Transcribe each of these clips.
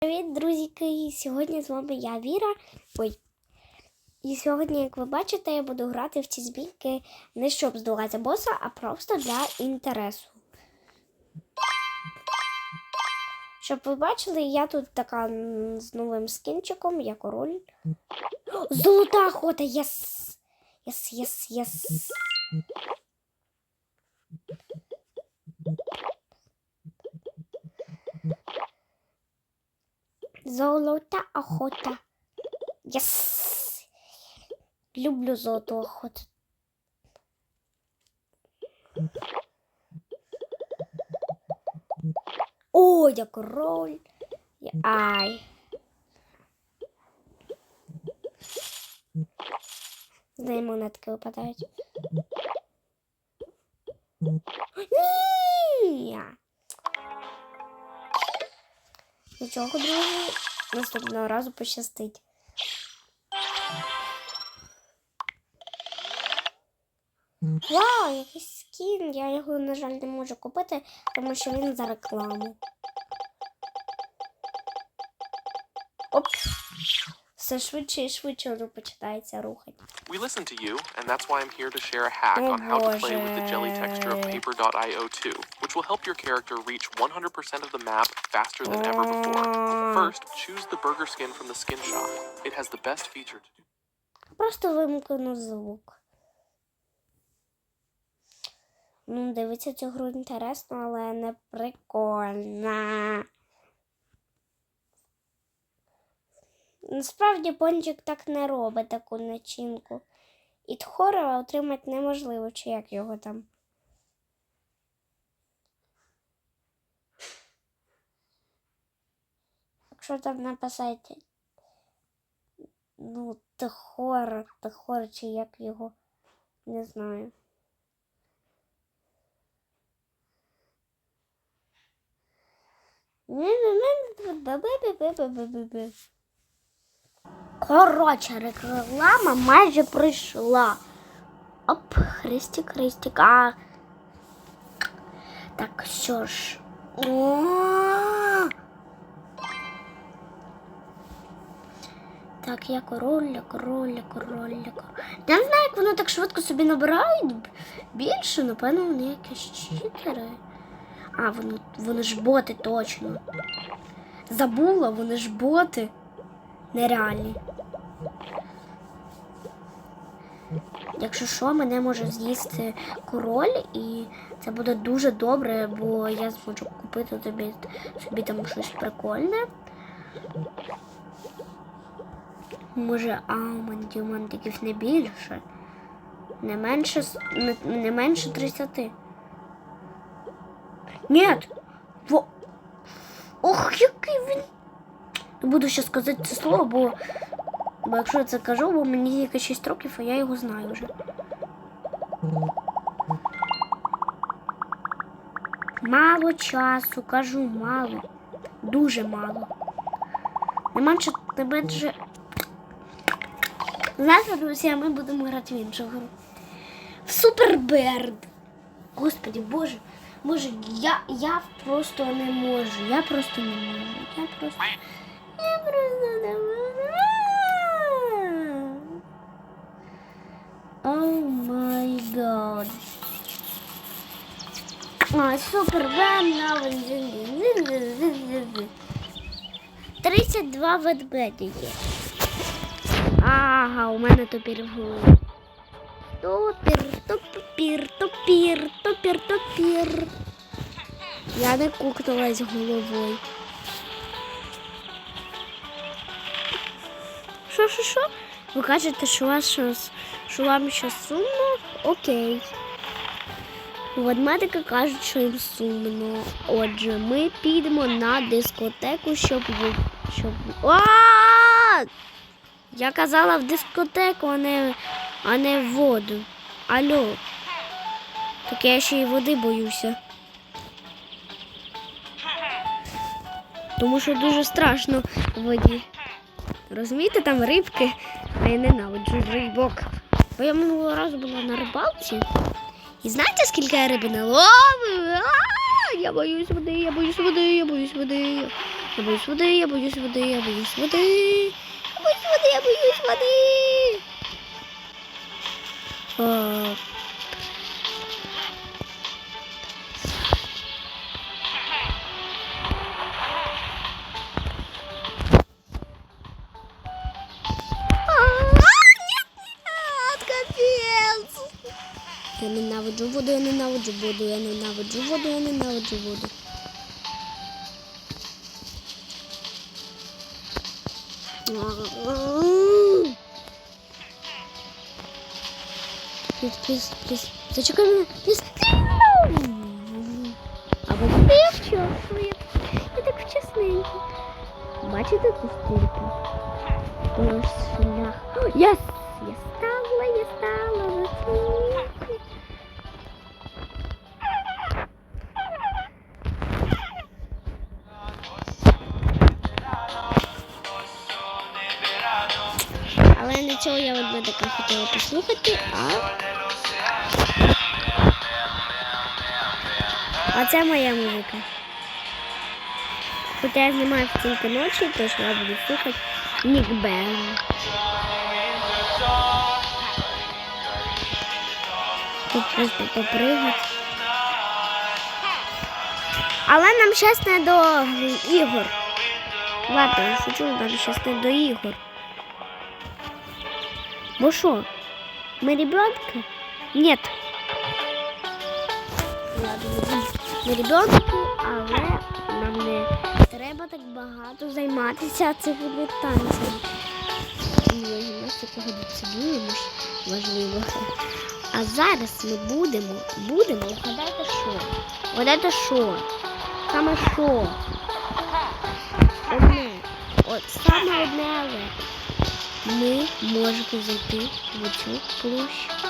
Привіт, друзіки! Сьогодні з вами я Віра. Ой. І сьогодні, як ви бачите, я буду грати в ці збірки не щоб здолати боса, а просто для інтересу. Щоб ви бачили, я тут така з новим скінчиком, я король. Золота охота! Єс! Єс, єс, єс! Золота охота. Єс! Люблю золоту охоту. О, я король. Я- Ай. З неї монетки випадають. Ні! Нічого, друзі, наступного разу пощастить. Вау, якийсь скін. Я його, на жаль, не можу купити, тому що він за рекламу. Оп. Все швидше і швидше воно починається рухати. We listen to you, and that's why I'm here to share a hack Oh, on how to play with the jelly texture of Paper.io 2, which will help your character reach 100% of the map faster than ever before. First, choose the burger skin from the skin shop. It has the best feature to do. Просто вимкну звук. Ну, дивитися цю гру інтересно, але не прикольно. Насправді пончик так не робить таку начинку. І тхора отримати неможливо, чи як його там. Якщо там написати Ну, Тихор, Тихор, чи як його, не знаю. Коротше, реклама майже прийшла. Оп, хрестик, хрестик, а. Так, що ж. Так, я король, король, король, король. Я не знаю, як воно так швидко собі набирають більше, напевно, вони якісь читери. А, вони, вони ж боти точно. Забула, вони ж боти. Нереальні. Якщо що, мене може з'їсти король, і це буде дуже добре, бо я зможу купити тобі собі там щось прикольне. Може, а у мене діамантиків не більше. Не менше, не, не менше 30. Ні. Во. Ох, який він. Не буду ще сказати це слово, бо, бо якщо я це кажу, бо мені тільки 6 років, а я його знаю вже. Мало часу, кажу, мало. Дуже мало. Не менше, не менше Знаєте, друзі, ми будемо грати в іншу гру. В Суперберд. Господи, боже, боже, я, я просто не можу. Я просто не можу. Я просто. Я просто гад. А, Суперберд на 32 ведмеді є. Ага, у мене топір в голові. Топір, топір, топір, топір, топір. Я не кукнулась головою. Що, що, що? Ви кажете, що, вас щось, що вам ще сумно? Окей. Ведмедики кажуть, що їм сумно. Отже, ми підемо на дискотеку, щоб. щоб... А! Я казала в дискотеку, а не, а не в воду. Алло. Так я ще й води боюся. Тому що дуже страшно в воді. Розумієте, там рибки, а я ненавиджу рибок. Бо я минулого разу була на рибалці. І знаєте, скільки я риби наловила? Я боюсь води, я боюсь води, я боюсь води. Я боюсь води, я боюсь води, я боюсь води. Я боюсь води, я боюсь води. Ненавиджу воду, я ненавиджу воду, я ненавиджу воду, я ненавиджу воду. Пліс, пліс, пліс. Зачекай мене, пліс. Або я вчасно, я, я так вчасненько. Бачите ту стільки? Ось шлях. О, Єс! Нічого я одне таке хотіла послухати, а. А це моя музика. Хоча я знімаю в тільки ночі, тож я буду слухати Нік Бен. Тут просто попригати. Але нам щас не до ігор. Ладно, я шучу, нам щас не до ігор. Бо що? Ми ребенки? Нет. Ми ребенки, але нам не треба так багато займатися цими танцями. Ми гімнастику дисципліну ж важливо. А зараз ми будемо, будемо, вгадайте що? Вгадайте що? Саме що? Одне. От саме одне але ми можемо зайти в цю площу.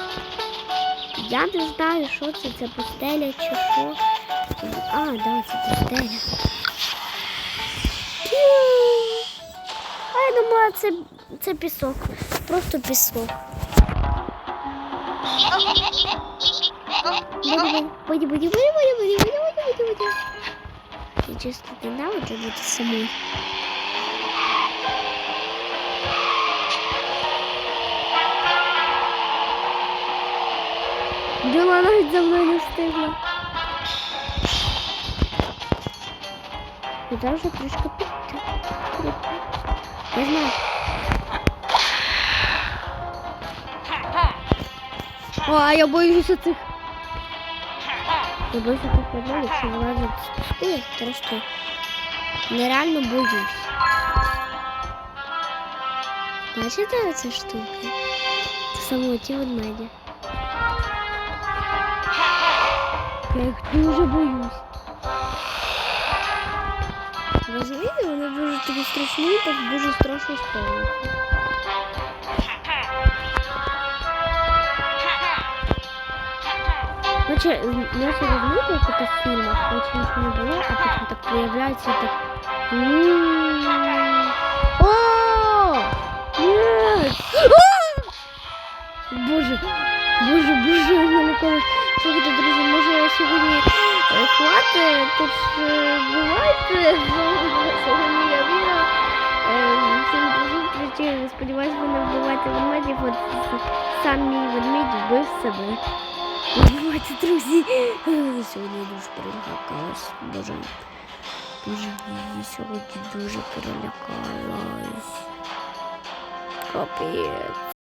Я не знаю, що це, це пустеля чи що. А, да, це пустеля. А я думала, це, це пісок. Просто пісок. Пойди, пойди, пойди, пойди, пойди, пойди, пойди, пойди. Я чисто не знаю, это будет самой. Діла навіть за мною не встигла. Я вже трішки піти. Я знаю. О, а я боюся цих. Я боюся цих подвалів, що вилазять з пусту, я трошки нереально боюсь. Бачите оця штука? Це саме ті Я их дуже боюсь. Вы Розумієте, вони дуже тебе страшні, так боже, страшно стало. Значит, наши родные только в фильмах, очень ничего не было, а потом так появляется и так... «М-м-м». Хватить, тож е, бувайте. Сьогодні я Віра. Е, Всім зустрічі. Сподіваюсь, ви не вбиваєте ведмедів, от сам мій ведмідь вбив себе. Бувайте, друзі. Е, Сьогодні дуже перелякалась. Дуже я сьогодні дуже перелякалась. Капець.